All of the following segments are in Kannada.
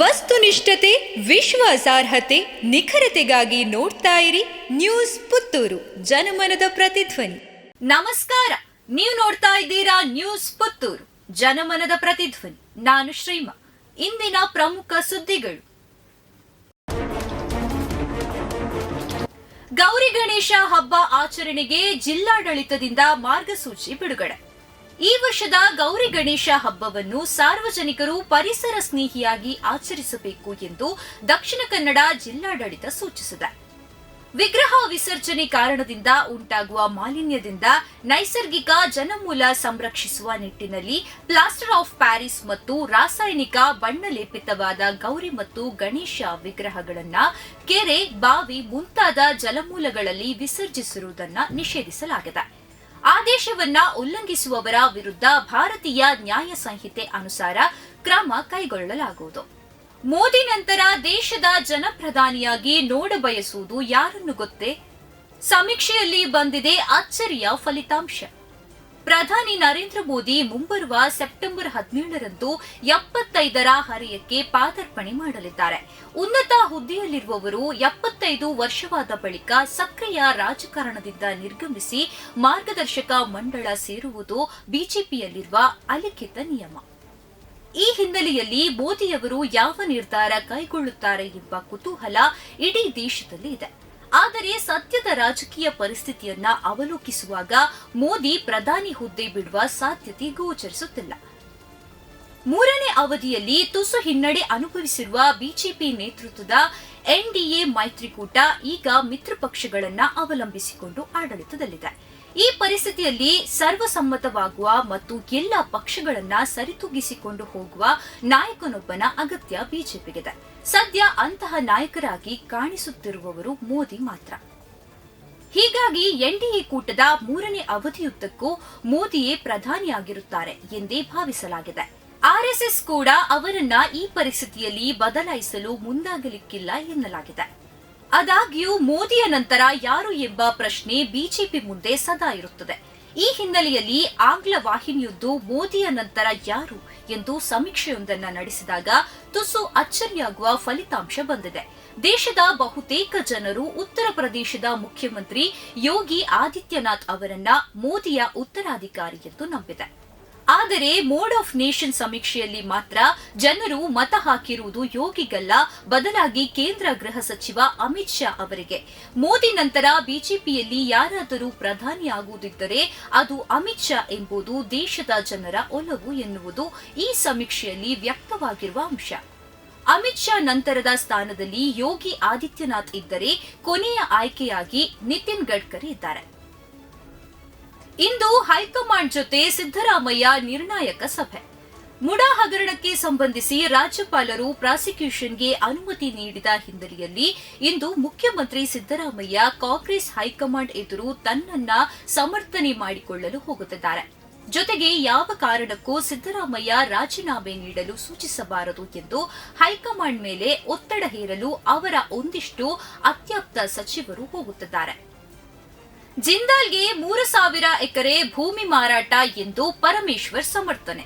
ವಸ್ತುನಿಷ್ಠತೆ, ವಿಶ್ವಾಸಾರ್ಹತೆ, ನಿಖರತೆಗಾಗಿ ನೋಡ್ತಾ ಇರಿ ನ್ಯೂಸ್ ಪುತ್ತೂರು, ಜನಮನದ ಪ್ರತಿಧ್ವನಿ. ನಮಸ್ಕಾರ, ನೀವು ನೋಡ್ತಾ ಇದ್ದೀರಾ ನ್ಯೂಸ್ ಪುತ್ತೂರು, ಜನಮನದ ಪ್ರತಿಧ್ವನಿ. ನಾನು ಶ್ರೀಮಾ, ಇಂದಿನ ಪ್ರಮುಖ ಸುದ್ದಿಗಳು. ಗೌರಿ ಗಣೇಶ ಹಬ್ಬ ಆಚರಣೆಗೆ ಜಿಲ್ಲಾಡಳಿತದಿಂದ ಮಾರ್ಗಸೂಚಿ ಬಿಡುಗಡೆ. ಈ ವರ್ಷದ ಗೌರಿ ಗಣೇಶ ಹಬ್ಬವನ್ನು ಸಾರ್ವಜನಿಕರು ಪರಿಸರ ಸ್ನೇಹಿಯಾಗಿ ಆಚರಿಸಬೇಕು ಎಂದು ದಕ್ಷಿಣ ಕನ್ನಡ ಜಿಲ್ಲಾಡಳಿತ ಸೂಚಿಸಿದೆ. ವಿಗ್ರಹ ವಿಸರ್ಜನೆ ಕಾರಣದಿಂದ ಉಂಟಾಗುವ ಮಾಲಿನ್ಯದಿಂದ ನೈಸರ್ಗಿಕ ಜನಮೂಲ ಸಂರಕ್ಷಿಸುವ ನಿಟ್ಟಿನಲ್ಲಿ ಪ್ಲಾಸ್ಟರ್ ಆಫ್ ಪ್ಯಾರಿಸ್ ಮತ್ತು ರಾಸಾಯನಿಕ ಬಣ್ಣ ಲೇಪಿತವಾದ ಗೌರಿ ಮತ್ತು ಗಣೇಶ ವಿಗ್ರಹಗಳನ್ನು ಕೆರೆ, ಬಾವಿ ಮುಂತಾದ ಜಲಮೂಲಗಳಲ್ಲಿ ವಿಸರ್ಜಿಸಿರುವುದನ್ನು ನಿಷೇಧಿಸಲಾಗಿದೆ. ಆದೇಶವನ್ನ ಉಲ್ಲಂಘಿಸುವವರ ವಿರುದ್ಧ ಭಾರತೀಯ ನ್ಯಾಯ ಸಂಹಿತೆ ಅನುಸಾರ ಕ್ರಮ ಕೈಗೊಳ್ಳಲಾಗುವುದು. ಮೋದಿ ನಂತರ ದೇಶದ ಜನಪ್ರಧಾನಿಯಾಗಿ ನೋಡಬಯಸುವುದು ಯಾರನ್ನು ಗೊತ್ತೇ? ಸಮೀಕ್ಷೆಯಲ್ಲಿ ಬಂದಿದೆ ಅಚ್ಚರಿಯ ಫಲಿತಾಂಶ. ಪ್ರಧಾನಿ ನರೇಂದ್ರ ಮೋದಿ ಮುಂಬರುವ ಸೆಪ್ಟೆಂಬರ್ ಹದಿನೇಳರಂದು ಎಪ್ಪತ್ತೈದರ ಹರೆಯಕ್ಕೆ ಪಾದಾರ್ಪಣೆ ಮಾಡಲಿದ್ದಾರೆ. ಉನ್ನತ ಹುದ್ದೆಯಲ್ಲಿರುವವರು ಎಪ್ಪತ್ತೈದು ವರ್ಷವಾದ ಬಳಿಕ ಸಕ್ರಿಯ ರಾಜಕಾರಣದಿಂದ ನಿರ್ಗಮಿಸಿ ಮಾರ್ಗದರ್ಶಕ ಮಂಡಳ ಸೇರುವುದು ಬಿಜೆಪಿಯಲ್ಲಿರುವ ಅಲಿಖಿತ ನಿಯಮ. ಈ ಹಿನ್ನೆಲೆಯಲ್ಲಿ ಮೋದಿಯವರು ಯಾವ ನಿರ್ಧಾರ ಕೈಗೊಳ್ಳುತ್ತಾರೆ ಎಂಬ ಕುತೂಹಲ ಇಡೀ ದೇಶದಲ್ಲಿ ಇದೆ. ಆದರೆ ಸದ್ಯದ ರಾಜಕೀಯ ಪರಿಸ್ಥಿತಿಯನ್ನ ಅವಲೋಕಿಸುವಾಗ ಮೋದಿ ಪ್ರಧಾನಿ ಹುದ್ದೆ ಬಿಡುವ ಸಾಧ್ಯತೆ ಗೋಚರಿಸುತ್ತಿಲ್ಲ. ಮೂರನೇ ಅವಧಿಯಲ್ಲಿ ತುಸು ಹಿನ್ನಡೆ ಅನುಭವಿಸಿರುವ ಬಿಜೆಪಿ ನೇತೃತ್ವದ ಎನ್ಡಿಎ ಮೈತ್ರಿಕೂಟ ಈಗ ಮಿತ್ರ ಪಕ್ಷಗಳನ್ನ ಅವಲಂಬಿಸಿಕೊಂಡು ಆಡಳಿತದಲ್ಲಿದೆ. ಈ ಪರಿಸ್ಥಿತಿಯಲ್ಲಿ ಸರ್ವಸಮ್ಮತವಾಗುವ ಮತ್ತು ಎಲ್ಲ ಪಕ್ಷಗಳನ್ನ ಸರಿತೂಗಿಸಿಕೊಂಡು ಹೋಗುವ ನಾಯಕನೊಬ್ಬನ ಅಗತ್ಯ ಬಿಜೆಪಿಗಿದೆ. ಸದ್ಯ ಅಂತಹ ನಾಯಕರಾಗಿ ಕಾಣಿಸುತ್ತಿರುವವರು ಮೋದಿ ಮಾತ್ರ. ಹೀಗಾಗಿ ಎನ್ಡಿಎ ಕೂಟದ ಮೂರನೇ ಅವಧಿಯುದ್ದಕ್ಕೂ ಮೋದಿಯೇ ಪ್ರಧಾನಿಯಾಗಿರುತ್ತಾರೆ ಎಂದೇ ಭಾವಿಸಲಾಗಿದೆ. ಆರ್ಎಸ್ಎಸ್ ಕೂಡ ಅವರನ್ನ ಈ ಪರಿಸ್ಥಿತಿಯಲ್ಲಿ ಬದಲಾಯಿಸಲು ಮುಂದಾಗಲಿಕ್ಕಿಲ್ಲ ಎನ್ನಲಾಗಿದೆ. ಆದಾಗ್ಯೂ ಮೋದಿಯ ನಂತರ ಯಾರು ಎಂಬ ಪ್ರಶ್ನೆ ಬಿಜೆಪಿ ಮುಂದೆ ಸದಾ ಇರುತ್ತದೆ. ಈ ಹಿನ್ನೆಲೆಯಲ್ಲಿ ಆಂಗ್ಲ ವಾಹಿನಿಯೊಂದು ಮೋದಿಯ ನಂತರ ಯಾರು ಎಂದು ಸಮೀಕ್ಷೆಯೊಂದನ್ನು ನಡೆಸಿದಾಗ ತುಸು ಅಚ್ಚರಿಯಾಗುವ ಫಲಿತಾಂಶ ಬಂದಿದೆ. ದೇಶದ ಬಹುತೇಕ ಜನರು ಉತ್ತರ ಪ್ರದೇಶದ ಮುಖ್ಯಮಂತ್ರಿ ಯೋಗಿ ಆದಿತ್ಯನಾಥ್ ಅವರನ್ನ ಮೋದಿಯ ಉತ್ತರಾಧಿಕಾರಿ ಎಂದು ನಂಬಿದೆ. ಆದರೆ ಮೋಡ್ ಆಫ್ ನೇಷನ್ ಸಮೀಕ್ಷೆಯಲ್ಲಿ ಮಾತ್ರ ಜನರು ಮತ ಹಾಕಿರುವುದು ಯೋಗಿಗಲ್ಲ. ಬದಲಾಗಿ ಕೇಂದ್ರ ಗೃಹ ಸಚಿವ ಅಮಿತ್ ಶಾ ಅವರಿಗೆ. ಮೋದಿ ನಂತರ ಬಿಜೆಪಿಯಲ್ಲಿ ಯಾರಾದರೂ ಪ್ರಧಾನಿಯಾಗುವುದಿದ್ದರೆ ಅದು ಅಮಿತ್ ಶಾ ಎಂಬುದು ದೇಶದ ಜನರ ಒಲವು ಎನ್ನುವುದು ಈ ಸಮೀಕ್ಷೆಯಲ್ಲಿ ವ್ಯಕ್ತವಾಗಿರುವ ಅಂಶ. ಅಮಿತ್ ಶಾ ನಂತರದ ಸ್ಥಾನದಲ್ಲಿ ಯೋಗಿ ಆದಿತ್ಯನಾಥ್ ಇದ್ದರೆ ಕೊನೆಯ ಆಯ್ಕೆಯಾಗಿ ನಿತಿನ್ ಗಡ್ಕರಿ ಇದ್ದಾರೆ. ಇಂದು ಹೈಕಮಾಂಡ್ ಜೊತೆ ಸಿದ್ದರಾಮಯ್ಯ ನಿರ್ಣಾಯಕ ಸಭೆ. ಮುಡಾ ಹಗರಣಕ್ಕೆ ಸಂಬಂಧಿಸಿ ರಾಜ್ಯಪಾಲರು ಪ್ರಾಸಿಕ್ಯೂಷನ್ಗೆ ಅನುಮತಿ ನೀಡಿದ ಹಿನ್ನೆಲೆಯಲ್ಲಿ ಇಂದು ಮುಖ್ಯಮಂತ್ರಿ ಸಿದ್ದರಾಮಯ್ಯ ಕಾಂಗ್ರೆಸ್ ಹೈಕಮಾಂಡ್ ಎದುರು ತನ್ನನ್ನ ಸಮರ್ಥನೆ ಮಾಡಿಕೊಳ್ಳಲು ಹೋಗುತ್ತಿದ್ದಾರೆ. ಜೊತೆಗೆ ಯಾವ ಕಾರಣಕ್ಕೂ ಸಿದ್ದರಾಮಯ್ಯ ರಾಜೀನಾಮೆ ನೀಡಲು ಸೂಚಿಸಬಾರದು ಎಂದು ಹೈಕಮಾಂಡ್ ಮೇಲೆ ಒತ್ತಡ ಹೇರಲು ಅವರ ಒಂದಿಷ್ಟು ಅತ್ಯಾಪ್ತ ಸಚಿವರು ಹೋಗುತ್ತಿದ್ದಾರೆ. ಜಿಂದಾಲ್ಗೆ ಮೂರು ಸಾವಿರ ಎಕರೆ ಭೂಮಿ ಮಾರಾಟ ಎಂದು ಪರಮೇಶ್ವರ್ ಸಮರ್ಥನೆ.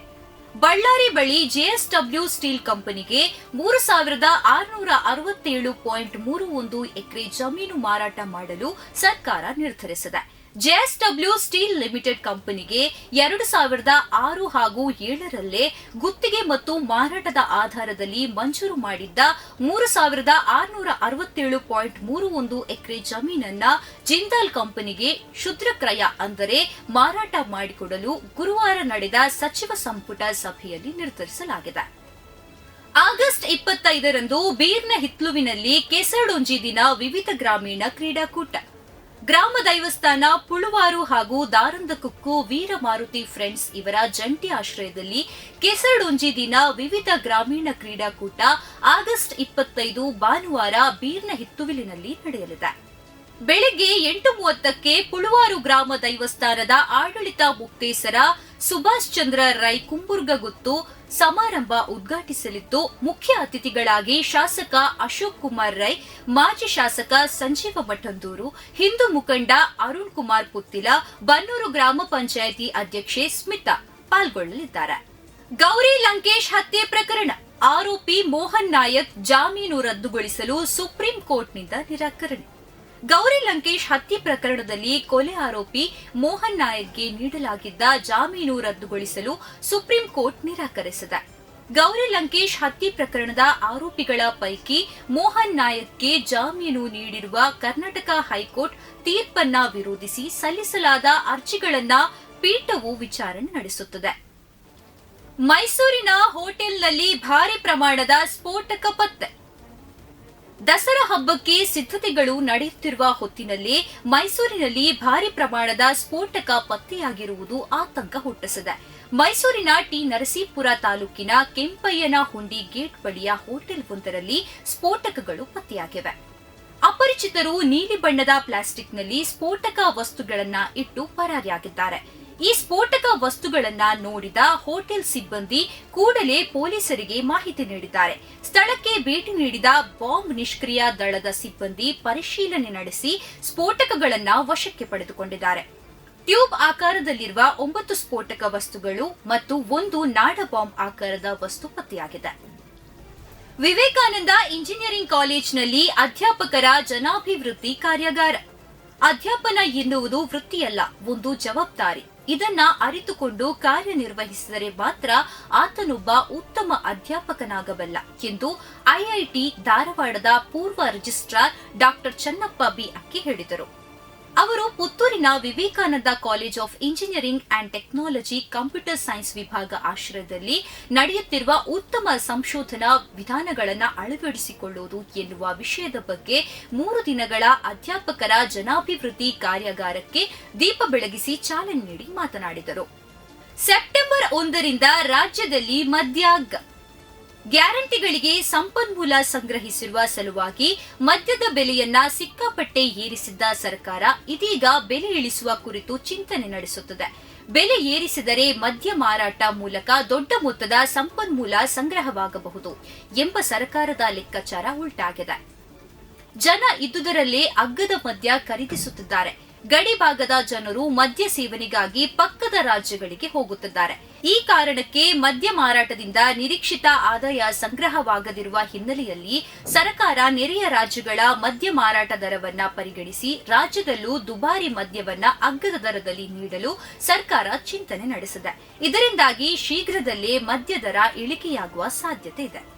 ಬಳ್ಳಾರಿ ಬಳಿ ಜೆಎಸ್ಡಬ್ಲ್ಯೂ ಸ್ಟೀಲ್ ಕಂಪನಿಗೆ ಮೂರು ಸಾವಿರದ ಆರುನೂರ ಅರವತ್ತೇಳು ಪಾಯಿಂಟ್ ಮೂರು ಒಂದು ಎಕರೆ ಜಮೀನು ಮಾರಾಟ ಮಾಡಲು ಸರ್ಕಾರ ನಿರ್ಧರಿಸಿದೆ. ಜೆಎಸ್ಡಬ್ಲ್ಯೂ ಸ್ಟೀಲ್ ಲಿಮಿಟೆಡ್ ಕಂಪನಿಗೆ ಎರಡು ಸಾವಿರದ ಆರು ಹಾಗೂ ಏಳರಲ್ಲೇ ಗುತ್ತಿಗೆ ಮತ್ತು ಮಾರಾಟದ ಆಧಾರದಲ್ಲಿ ಮಂಜೂರು ಮಾಡಿದ್ದ ಮೂರು ಸಾವಿರದ ಆರುನೂರ ಅರವತ್ತೇಳು ಪಾಯಿಂಟ್ ಮೂರು ಒಂದು ಎಕರೆ ಜಮೀನನ್ನ ಜಿಂದಾಲ್ ಕಂಪನಿಗೆ ಶುದ್ರಕ್ರಯ ಅಂದರೆ ಮಾರಾಟ ಮಾಡಿಕೊಡಲು ಗುರುವಾರ ನಡೆದ ಸಚಿವ ಸಂಪುಟ ಸಭೆಯಲ್ಲಿ ನಿರ್ಧರಿಸಲಾಗಿದೆ. ಆಗಸ್ಟ್ ಇಪ್ಪತ್ತೈದರಂದು ಬೀರ್ನ ಹಿತ್ಲುವಿನಲ್ಲಿ ಕೆಸರಡೊಂಜಿ ದಿನ ವಿವಿಧ ಗ್ರಾಮೀಣ ಕ್ರೀಡಾಕೂಟ. ಗ್ರಾಮ ದೈವಸ್ಥಾನ, ಪುಳುವಾರು ಹಾಗೂ ದಾರಂದಕುಕ್ಕು, ವೀರಮಾರುತಿ ಫ್ರೆಂಡ್ಸ್ ಇವರ ಜಂಟಿ ಆಶ್ರಯದಲ್ಲಿ ಕೆಸರಡೊಂಜಿ ದಿನ ವಿವಿಧ ಗ್ರಾಮೀಣ ಕ್ರೀಡಾಕೂಟ ಆಗಸ್ಟ್ ಇಪ್ಪತ್ತೈದು ಭಾನುವಾರ ಬೀರ್ನ ಹಿತ್ತುವಿಲಿನಲ್ಲಿ ನಡೆಯಲಿದೆ. ಬೆಳಗ್ಗೆ ಎಂಟು ಮೂವತ್ತಕ್ಕೆ ಪುಳುವಾರು ಗ್ರಾಮ ದೈವಸ್ಥಾನದ ಆಡಳಿತ ಮುಕ್ತೇಸರ ಸುಭಾಷ್ ಚಂದ್ರ ರೈ ಕುಂಬುರ್ಗಗುತ್ತು ಸಮಾರಂಭ ಉದ್ಘಾಟಿಸಲಿದ್ದು, ಮುಖ್ಯ ಅತಿಥಿಗಳಾಗಿ ಶಾಸಕ ಅಶೋಕ್ ಕುಮಾರ್ ರೈ, ಮಾಜಿ ಶಾಸಕ ಸಂಜೀವ ಮಠಂದೂರು ಹಿಂದೂ ಮುಖಂಡ ಅರುಣ್ ಕುಮಾರ್ ಪುತ್ತಿಲ, ಬನ್ನೂರು ಗ್ರಾಮ ಪಂಚಾಯಿತಿ ಅಧ್ಯಕ್ಷೆ ಸ್ಮಿತಾ ಪಾಲ್ಗೊಳ್ಳಲಿದ್ದಾರೆ. ಗೌರಿ ಲಂಕೇಶ್ ಹತ್ಯೆ ಪ್ರಕರಣ, ಆರೋಪಿ ಮೋಹನ್ ನಾಯಕ್ ಜಾಮೀನು ರದ್ದುಗೊಳಿಸಲು ಸುಪ್ರೀಂ ಕೋರ್ಟ್ನಿಂದ ನಿರಾಕರಣೆ. ಗೌರಿ ಲಂಕೇಶ್ ಹತ್ಯೆ ಪ್ರಕರಣದಲ್ಲಿ ಕೊಲೆ ಆರೋಪಿ ಮೋಹನ್ ನಾಯಕ್ಗೆ ನೀಡಲಾಗಿದ್ದ ಜಾಮೀನು ರದ್ದುಗೊಳಿಸಲು ಸುಪ್ರೀಂ ಕೋರ್ಟ್ ನಿರಾಕರಿಸಿದೆ. ಗೌರಿ ಲಂಕೇಶ್ ಹತ್ಯೆ ಪ್ರಕರಣದ ಆರೋಪಿಗಳ ಪೈಕಿ ಮೋಹನ್ ನಾಯಕ್ಗೆ ಜಾಮೀನು ನೀಡಿರುವ ಕರ್ನಾಟಕ ಹೈಕೋರ್ಟ್ ತೀರ್ಪನ್ನ ವಿರೋಧಿಸಿ ಸಲ್ಲಿಸಲಾದ ಅರ್ಜಿಗಳನ್ನ ಪೀಠವು ವಿಚಾರಣೆ ನಡೆಸುತ್ತದೆ. ಮೈಸೂರಿನ ಹೋಟೆಲ್ನಲ್ಲಿ ಭಾರಿ ಪ್ರಮಾಣದ ಸ್ಫೋಟಕ ಪತ್ತೆ. ದಸರಾ ಹಬ್ಬಕ್ಕೆ ಸಿದ್ಧತೆಗಳು ನಡೆಯುತ್ತಿರುವ ಹೊತ್ತಿನಲ್ಲಿ ಮೈಸೂರಿನಲ್ಲಿ ಭಾರಿ ಪ್ರಮಾಣದ ಸ್ಫೋಟಕ ಪತ್ತೆಯಾಗಿರುವುದು ಆತಂಕ ಹುಟ್ಟಿಸಿದೆ. ಮೈಸೂರಿನ ಟಿ ನರಸೀಪುರ ತಾಲೂಕಿನ ಕೆಂಪಯ್ಯನ ಹುಂಡಿ ಗೇಟ್ ಬಳಿಯ ಹೋಟೆಲ್ ಒಂದರಲ್ಲಿ ಸ್ಫೋಟಕಗಳು ಪತ್ತೆಯಾಗಿವೆ. ಅಪರಿಚಿತರು ನೀಲಿ ಬಣ್ಣದ ಪ್ಲಾಸ್ಟಿಕ್ನಲ್ಲಿ ಸ್ಫೋಟಕ ವಸ್ತುಗಳನ್ನು ಇಟ್ಟು ಪರಾರಿಯಾಗಿದ್ದಾರೆ. ಈ ಸ್ಫೋಟಕ ವಸ್ತುಗಳನ್ನ ನೋಡಿದ ಹೋಟೆಲ್ ಸಿಬ್ಬಂದಿ ಕೂಡಲೇ ಪೊಲೀಸರಿಗೆ ಮಾಹಿತಿ ನೀಡಿದ್ದಾರೆ. ಸ್ಥಳಕ್ಕೆ ಭೇಟಿ ನೀಡಿದ ಬಾಂಬ್ ನಿಷ್ಕ್ರಿಯ ದಳದ ಸಿಬ್ಬಂದಿ ಪರಿಶೀಲನೆ ನಡೆಸಿ ಸ್ಫೋಟಕಗಳನ್ನ ವಶಕ್ಕೆ ಪಡೆದುಕೊಂಡಿದ್ದಾರೆ. ಟ್ಯೂಬ್ ಆಕಾರದಲ್ಲಿರುವ ಒಂಬತ್ತು ಸ್ಫೋಟಕ ವಸ್ತುಗಳು ಮತ್ತು ಒಂದು ನಾಡ ಬಾಂಬ್ ಆಕಾರದ ವಸ್ತು ಪತ್ತೆಯಾಗಿದೆ. ವಿವೇಕಾನಂದ ಇಂಜಿನಿಯರಿಂಗ್ ಕಾಲೇಜ್ನಲ್ಲಿ ಅಧ್ಯಾಪಕರ ಜನಾಭಿವೃದ್ಧಿ ಕಾರ್ಯಾಗಾರ. ಅಧ್ಯಾಪನ ಎನ್ನುವುದು ವೃತ್ತಿಯಲ್ಲ, ಒಂದು ಜವಾಬ್ದಾರಿ. ಇದನ್ನ ಅರಿತುಕೊಂಡು ಕಾರ್ಯನಿರ್ವಹಿಸಿದರೆ ಮಾತ್ರ ಆತನೊಬ್ಬ ಉತ್ತಮ ಅಧ್ಯಾಪಕನಾಗಬಲ್ಲ. ಎಂದು ಐಐಟಿ ಧಾರವಾಡದ ಪೂರ್ವ ರಿಜಿಸ್ಟ್ರಾರ್ ಡಾಕ್ಟರ್ ಚನ್ನಪ್ಪ ಬಿ ಅಕ್ಕಿ ಹೇಳಿದರು. ಅವರು ಪುತ್ತೂರಿನ Vivekananda college of engineering and technology computer science ವಿಭಾಗ ಆಶ್ರಯದಲ್ಲಿ ನಡೆಯುತ್ತಿರುವ ಉತ್ತಮ ಸಂಶೋಧನಾ ವಿಧಾನಗಳನ್ನು ಅಳವಡಿಸಿಕೊಳ್ಳುವುದು ಎನ್ನುವ ವಿಷಯದ ಬಗ್ಗೆ ಮೂರು ದಿನಗಳ ಅಧ್ಯಾಪಕರ ಜನಾಭಿವೃದ್ಧಿ ಕಾರ್ಯಾಗಾರಕ್ಕೆ ದೀಪ ಬೆಳಗಿಸಿ ಚಾಲನೆ ನೀಡಿ ಮಾತನಾಡಿದರು. ಸೆಪ್ಟೆಂಬರ್ ಒಂದರಿಂದ ರಾಜ್ಯದಲ್ಲಿ ಮದ್ಯ ಗ್ಯಾರಂಟಿಗಳಿಗೆ ಸಂಪನ್ಮೂಲ ಸಂಗ್ರಹಿಸಿರುವ ಸಲುವಾಗಿ ಮದ್ಯದ ಬೆಲೆಯನ್ನ ಸಿಕ್ಕಾಪಟ್ಟೆ ಏರಿಸಿದ್ದ ಸರ್ಕಾರ ಇದೀಗ ಬೆಲೆ ಇಳಿಸುವ ಕುರಿತು ಚಿಂತನೆ ನಡೆಸುತ್ತದೆ. ಬೆಲೆ ಏರಿಸಿದರೆ ಮದ್ಯ ಮಾರಾಟ ಮೂಲಕ ದೊಡ್ಡ ಮೊತ್ತದ ಸಂಪನ್ಮೂಲ ಸಂಗ್ರಹವಾಗಬಹುದು ಎಂಬ ಸರ್ಕಾರದ ಲೆಕ್ಕಾಚಾರ ಉಲ್ಟಾಗಿದೆ ಜನ ಇದ್ದುದರಲ್ಲೇ ಅಗ್ಗದ ಮದ್ಯ ಖರೀದಿಸುತ್ತಿದ್ದಾರೆ. ಗಡಿ ಭಾಗದ ಜನರು ಮದ್ಯ ಸೇವನೆಗಾಗಿ ಪಕ್ಕದ ರಾಜ್ಯಗಳಿಗೆ ಹೋಗುತ್ತಿದ್ದಾರೆ. ಈ ಕಾರಣಕ್ಕೆ ಮದ್ಯ ಮಾರಾಟದಿಂದ ನಿರೀಕ್ಷಿತ ಆದಾಯ ಸಂಗ್ರಹವಾಗದಿರುವ ಹಿನ್ನೆಲೆಯಲ್ಲಿ ಸರ್ಕಾರ ನೆರೆಯ ರಾಜ್ಯಗಳ ಮದ್ಯ ಮಾರಾಟ ದರವನ್ನ ಪರಿಗಣಿಸಿ ರಾಜ್ಯದಲ್ಲೂ ದುಬಾರಿ ಮದ್ಯವನ್ನ ಅಗ್ಗದ ದರದಲ್ಲಿ ನೀಡಲು ಸರ್ಕಾರ ಚಿಂತನೆ ನಡೆಸಿದೆ. ಇದರಿಂದಾಗಿ ಶೀಘ್ರದಲ್ಲೇ ಮದ್ಯ ದರ ಇಳಿಕೆಯಾಗುವ ಸಾಧ್ಯತೆ ಇದೆ.